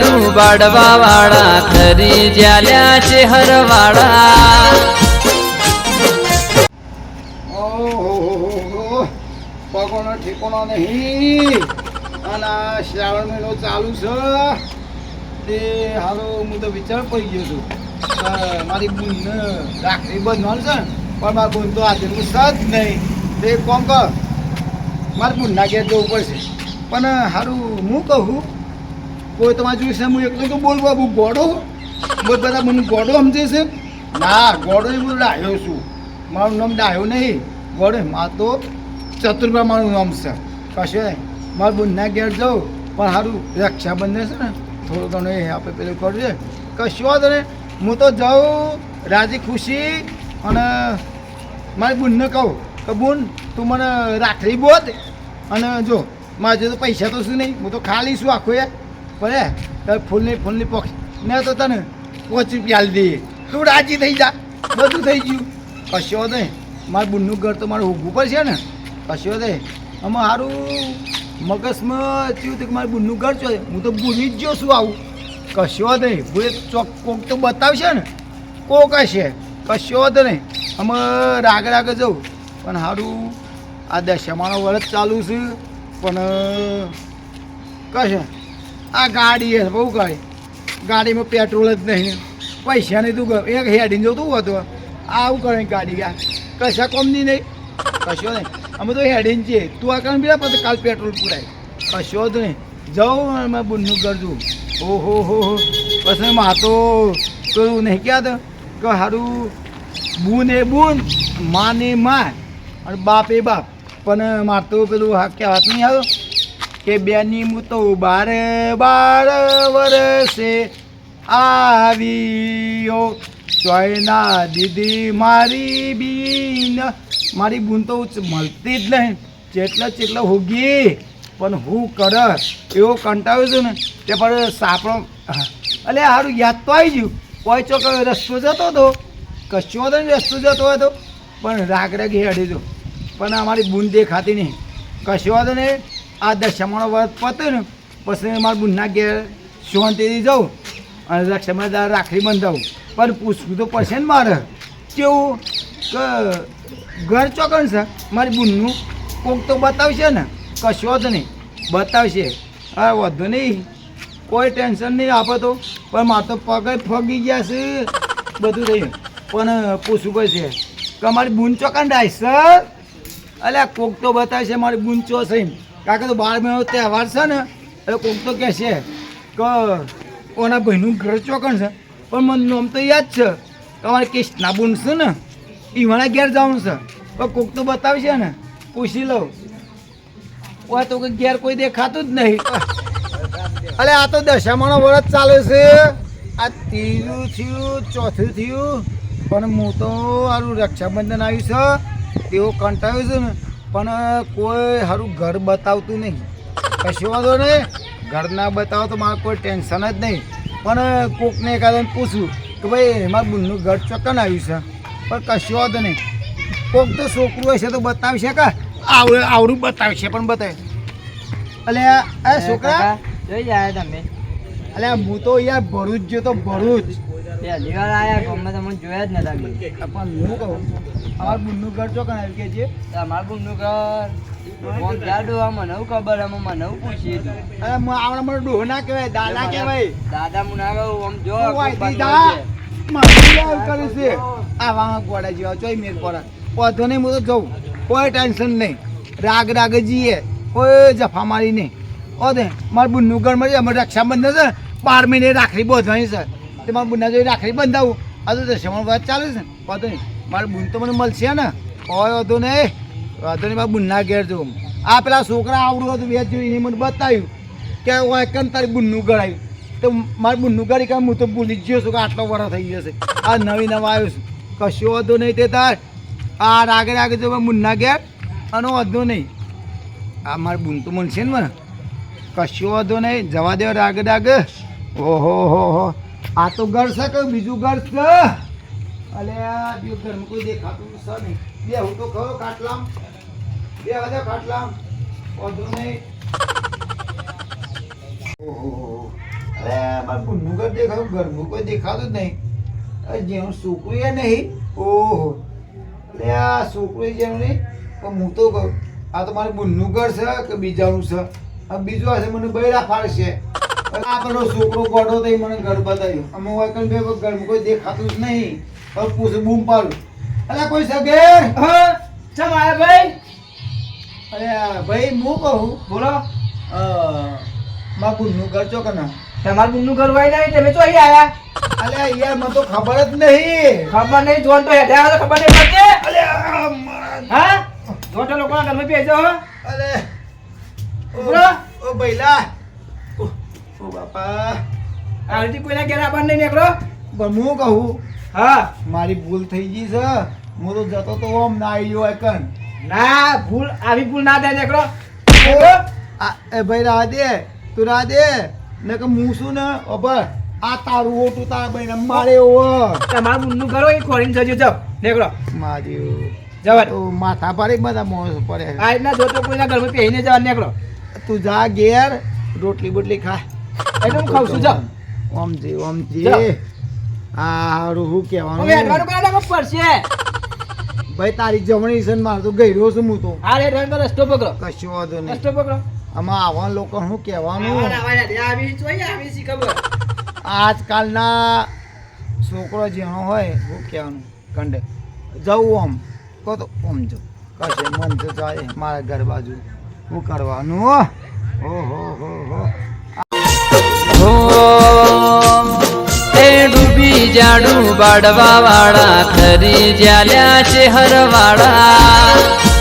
લાડુ બાડવા વાળા, ખરી જ્યાલ્યા છે હરવાળા નહીં. અને શ્રાવણ મહિનો ચાલુ છે. તે હાલો હું તો વિચાર પડી ગયો છું મારી બુનને રાખડી બંધવાનું છે પણ મારી બુન તો આજે છે જ નહીં. તે કામ કર. મારી બુનના ઘેર જવું પડશે. પણ સારું હું કહું કોઈ તમારે જોઈશે હું એકલો તો બોલવા હું. ગોડો બધા મને ગોડો સમજે છે? ના, ગોડો એ બધું ડાયો છું. મારું નામ ડાહ્યો નહીં. ગોડો માર તો ચતુર્ભા મારું નામ છે. કશે નહીં મારું બુનના ઘેર જાઉં, પણ સારું રક્ષાબંધન છે ને, થોડું ઘણું એ આપણે પેલું કરજે. છે કશું વાંધો નહીં. હું તો જાઉં રાજી ખુશી અને મારી બુનને કહું કે, બુન, તું મને રાખડી બોધ. અને જો, મારે તો પૈસા તો શું નહીં? હું તો ખાલી શું આખું એ. ભલે તારે ફૂલની ફૂલની પોક્ષ ને તો તને પાંચ રૂપિયા આલી દઈએ તું રાજી થઈ જા. બધું થઈ ગયું. કશો નહીં. મારું બુનનું ઘર તો મારે ઊભું પડશે ને. કશો નહીં. આમાં સારું મગજમાં થયું કે મારું બુનનું ઘર છે. હું તો ભૂલી જ ગયો શું આવું. કશો નહીં. ભૂલે ચોક કોક તો બતાવશે ને. કોક હશે. કશો જ નહીં. અમે રાગ રાગ જવું પણ સારું આ દશામાનો વર્ષ ચાલુ છે. પણ, કશે? આ ગાડી હે બહુ ગાડી. ગાડીમાં પેટ્રોલ જ નહીં. પૈસા નહીં તું એક હેડીને જોતું હતું આવું કરે ગાડી ગયા કશા કોમની નહીં? કશો નહીં. અમે તો હેડીને છીએ. તું આ કારણ બીજા પછી કાલ પેટ્રોલ પૂરાય. કશો જ નહીં. જાઉં અમે બુનનું કરજું ઓહો, હો હો. પછી માં તો પેલું નહીં કહેતા કે સારું બુન એ બુનમાં ને માં અને બાપ એ બાપ. પણ માર તો પેલું કહેવાત નહીં આવ્યો. કે બેની હું તો બાર બાર વર્ષે આવ્યો. ચોયના દીદી મારી બીન, મારી બૂન તો મળતી જ નહીં. જેટલા જેટલા હોગી, પણ હું કર એવો કંટાળ્યો છું ને, તે પણ સાપડો. અલે સારું યાદ તો આવી ગયું. કોઈ ચોક રસ્તો જતો હતો. કશું હતો ને રસ્તો જતો હતો. પણ રાગ રાગ હેડી દો પણ અમારી બૂન દેખાતી નહીં. કશું હતો ને આ દશામાનો વ્રત પતે ને, પછી મારા બુનના ઘેર શાંતિથી જાઉં અને રક્ષાબંધન રાખડી બંધાવું. પણ પૂછવું તો પડશે ને મારે. કેવું? કે, ઘર ચોકણ છે? મારી બુનનું કોક તો બતાવશે ને. કશો જ નહીં. બતાવશે. હા વાંધો નહીં. કોઈ ટેન્શન નહીં આપે તો. પણ મારે તો પગ ફગી ગયા છે. બધું થયું પણ પૂછવું પડશે. કે મારી બુન ચોકણ ડાય સર અલ્યા, કોક તો બતાવશે મારી બુન ચો છે એમ. કારણ કે તો બાર મહિનો તહેવાર છે ને, એટલે કોક તો કહે છે કે ઓના ભાઈનું ઘર ચોકણ છે. પણ મને નામ તો યાદ છે તમારે કૃષ્ણા બુન છે ને એ ઘેર જવાનું છે. પણ કોક તો બતાવશે ને, પૂછી લઉં. ઓય તો કે ઘેર કોઈ દેખાતું જ નહીં. અરે આ તો દશામાનો વરસ ચાલે છે. આ ત્રીજું થયું, ચોથું થયું. પણ હું તો મારું રક્ષાબંધન આવ્યું છે. તેઓ કંટાળ્યું છે ને. પણ કોઈ સારું ઘર બતાવતું નહીં. કશું વાંધો નહીં. ઘર ના બતાવો તો મારે કોઈ ટેન્શન જ નહીં. પણ કોકને એકાદને પૂછું કે ભાઈ એમાં બુનનું ઘર ચોક્કન આવ્યું છે. પણ કશું વાંધો નહીં. કોક તો છોકરું હશે તો બતાવશે કા? આવડું આવડું બતાવશે પણ બતાવે. એટલે આ છોકરા? જોઈ જાય તમે. એટલે હું તો યાર ભરૂચ જો તો ભરૂચ. પહેલી વાર આયા ગમે તમને જોયા જ નતા બી પણ હું કહું અમારા બુનનું ઘર ચોકન આવ્યું કે છે? તમારું બુનનું ઘર ફોન ક્યાં ડોવા મને એવું ખબર અમે મને એવું પૂછી અરે હું આવડા મને ડોહ ના કહેવાય દાદા કહેવાય. દાદા મુના કહું આમ જો જા. છે. મારી લાવ કરે છે. આ વાંક ગોડા જેવા ચોય મેર વાંધો નહીં હું તો જઉં. કોઈ ટેન્શન નહીં. રાગ રાગ જીએ કોઈ જફા મારી નહીં. ઓ દે મારા બુનનું ઘર મળી અમારે રક્ષાબંધન છે બાર મહિને રાખડી બોધવાની છે. તે મારા બુનના જોઈ બંધ બંધાવું. આ તો દશામાં વાત ચાલે છે. વાંધો નહીં. મારું બુન તો મને મળશે ને. કોઈ વાંધો નહીં. વાંધો નહીં, મારા બુનના ઘેર જવું આ પેલા છોકરા આવડું હતું વેચ જોઈને મને બતાવ્યું કે ઓય કન તારી બુનનું ગળાયું તો મારે બુનનું ઘર કામ હું તો ભૂલી ગયો છું કે આટલો વરસ થઈ જશે આ નવી નવા આવ્યો છું. કશો વાંધો નહીં તે તાર. આ રાગે રાગે જો મુન્ના ઘેર. અને વાંધો નહીં. આ મારે બુન તો મળશે ને મને. કશો વાંધો નહીં. જવા દેવા રાગે રાગે. ઓહો, હો હો. આ તો ઘર છે કે બીજું ઘર છે? અલે, આ બીજું ઘરમાં કોઈ દેખાતું છે નહીં. બે, હું તો ખરો કાટલામ બે હજાર કાટલામ વાંધો નહીં. અરે મારે ગુન્નું ઘર દેખાતું? ઘરનું કોઈ દેખાતું જ નહીં. જેવું છોકરું એ નહીં. ઓહો. એટલે આ છોકરું જેવું નહીં. પણ હું તો કહું, આ તો મારે બુનનું ઘર છે કે બીજાનું છે? બીજું હશે મને બૈરા ફાડશે. આ પેલો છોકરો ગોડો થઈ મને ઘર બતાવ્યું. અમે વાકન બે ઘરમાં કોઈ દેખાતું જ નહીં. હવે પૂછે બૂમ પાડું. અરે કોઈ સગે ચમ આયા ભાઈ? અરે ભાઈ હું કહું? બોલો. માં બુનનું ઘર ચો કના તમારું બુનનું ઘર હોય નહીં તમે તો અહીં આયા. અલે યાર મને તો ખબર જ નહીં. ખબર નહીં જોન તો હેડે આવે ખબર નહીં પડતી. અલે હા? જોટે લોકોના ઘરમાં ભેજો અલે. ઓ બોલો. ઓ બૈલા ઓ બાપા. આ રીતે કોઈના ઘેર આવવાનું નહીં નીકળો. પણ હું કહું હા મારી ભૂલ થઈ ગઈ છે. હું તો જતો તો ઓમ ના આવી ગયો એકન ના ભૂલ આવી ભૂલ ના થાય નીકળો. એ ભાઈ રાહ દે તું રાહ દે ને કે હું શું ને? અબર આ તારું ઓટું તારા ભાઈ મારે ઓ તમારું મુન્નું કરો એ ખોરીને જજો જાઓ. નીકળો. મારી જવા માથા ભારે બધા મોસ પડે આ રીતના જોતો કોઈના ઘરમાં પહેરીને જવા નીકળો. તું જા ઘેર રોટલી બોટલી ખા. એટલે હું ખાઉં છું જાઓ ઓમ જી. ઓમ જાઓ. જી આ હારું હું હવે કહેવાનું હેડવાનું કરે તો પડશે? ભાઈ તારી જમણી છે મારે તો ગઈરો છું હું તો. અરે તો રસ્તો પકડો. કશું વાંધો નહીં. રસ્તો પકડો. આમાં આવા લોકો શું કહેવાનું? આવા જોઈએ આવી ખબર. આજકાલના છોકરો જેનો હોય હું કહેવાનું કંડે જવું આમ. કહો તો આમ જો. કશે મન તો જાય મારા ઘર બાજુ. શું કરવાનું હો? હો હો હો હો. જાડું બાડવા વાળા ખરી જ્યાલ્યા છે હરવાળા.